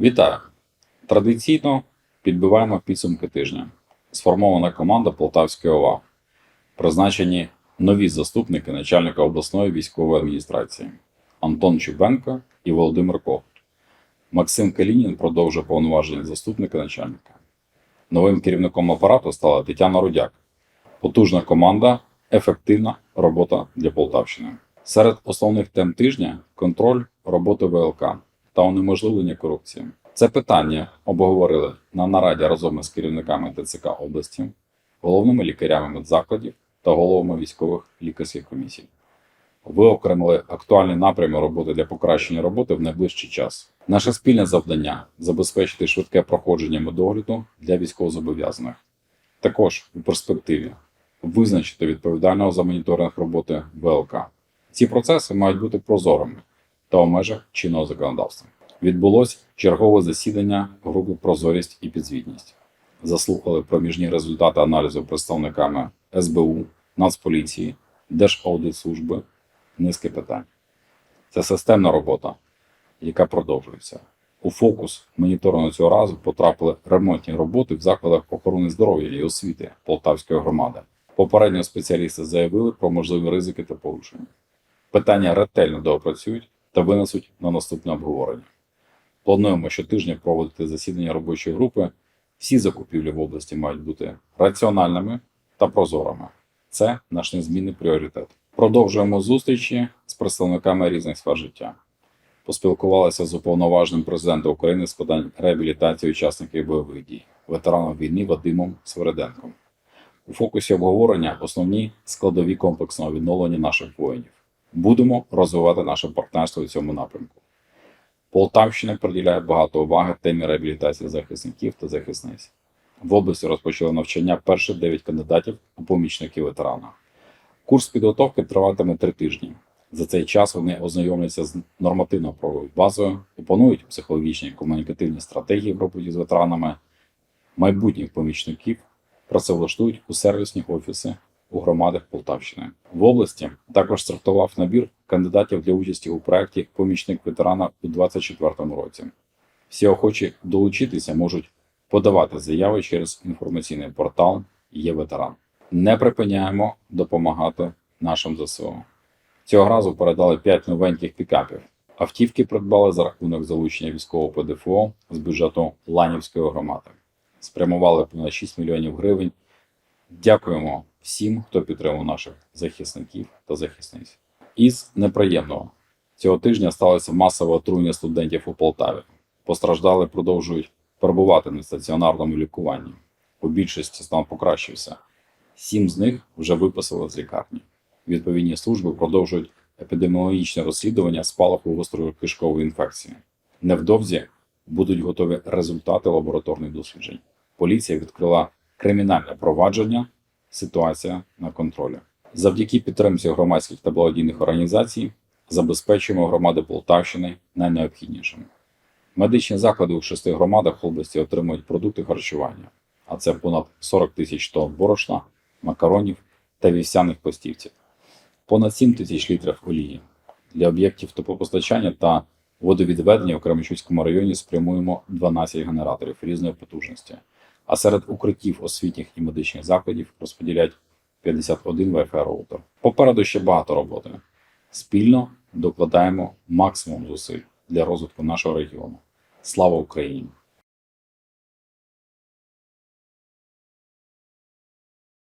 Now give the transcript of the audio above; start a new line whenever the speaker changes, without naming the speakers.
Вітаю! Традиційно підбиваємо підсумки тижня. Сформована команда Полтавської ОВА. Призначені нові заступники начальника обласної військової адміністрації Антон Чубенко і Володимир Когут. Максим Калінін продовжує повноваження заступника начальника. Новим керівником апарату стала Тетяна Рудяк. Потужна команда, ефективна робота для Полтавщини. Серед основних тем тижня контроль роботи ВЛК та унеможливлення корупції. Це питання обговорили на нараді разом із керівниками ТЦК області, головними лікарями медзакладів та головами військових лікарських комісій. Виокремили актуальні напрями роботи для покращення роботи в найближчий час. Наше спільне завдання забезпечити швидке проходження медогляду для військовозобов'язаних. Також у перспективі визначити відповідального за моніторинг роботи ВЛК. Ці процеси мають бути прозорими та у межах чинного законодавства. Відбулось чергове засідання групи Прозорість і підзвітність. Заслухали проміжні результати аналізу представниками СБУ, Нацполіції, Держаудитслужби, низки питань. Це системна робота, яка продовжується. У фокус моніторингу цього разу потрапили ремонтні роботи в закладах охорони здоров'я і освіти Полтавської громади. Попередньо спеціалісти заявили про можливі ризики та порушення. Питання ретельно доопрацюють та винесуть на наступне обговорення. Плануємо щотижня проводити засідання робочої групи. Всі закупівлі в області мають бути раціональними та прозорими. Це наш незмінний пріоритет. Продовжуємо зустрічі з представниками різних сфер життя. Поспілкувалися з уповноваженим президентом України з питань реабілітації учасників бойових дій, ветераном війни Вадимом Свереденком. У фокусі обговорення основні складові комплексного відновлення наших воїнів. Будемо розвивати наше партнерство у цьому напрямку. Полтавщина приділяє багато уваги темі реабілітації захисників та захисниць. В області розпочали навчання перших 9 кандидатів у помічники ветерана. Курс підготовки триватиме три тижні. За цей час вони ознайомляться з нормативно-правовою базою, опанують психологічні і комунікативні стратегії в роботі з ветеранами, майбутніх помічників працевлаштують у сервісні офіси у громадах Полтавщини. В області також стартував набір кандидатів для участі у проєкті Помічник ветерана у 2024 році. Всі охочі долучитися можуть подавати заяви через інформаційний портал Є ветеран. Не припиняємо допомагати нашим ЗСУ. Цього разу передали 5 новеньких пікапів. Автівки придбали за рахунок залучення військового ПДФО з бюджету Ланівської громади. Спрямували понад 6 мільйонів гривень. Дякуємо всім, хто підтримав наших захисників та захисниць. Із неприємного цього тижня сталося масове отруєння студентів у Полтаві. Постраждали продовжують перебувати на стаціонарному лікуванні. У більшості стан покращився. Сім з них вже виписали з лікарні. Відповідні служби продовжують епідеміологічне розслідування спалаху гострої кишкової інфекції. Невдовзі будуть готові результати лабораторних досліджень. Поліція відкрила кримінальне провадження. Ситуація на контролі. Завдяки підтримці громадських та благодійних організацій забезпечуємо громади Полтавщини найнеобхіднішим. Медичні заклади у шести громадах області отримують продукти харчування, а це понад 40 тисяч тонн борошна, макаронів та вівсяних постівців, понад 7 тисяч літрів олії. Для об'єктів теплопостачання та водовідведення в Кременчуцькому районі спрямуємо 12 генераторів різної потужності, а серед укриттів освітніх і медичних закладів розподіляють 51 Wi-Fi роутер. Попереду ще багато роботи. Спільно докладаємо максимум зусиль для розвитку нашого регіону. Слава Україні!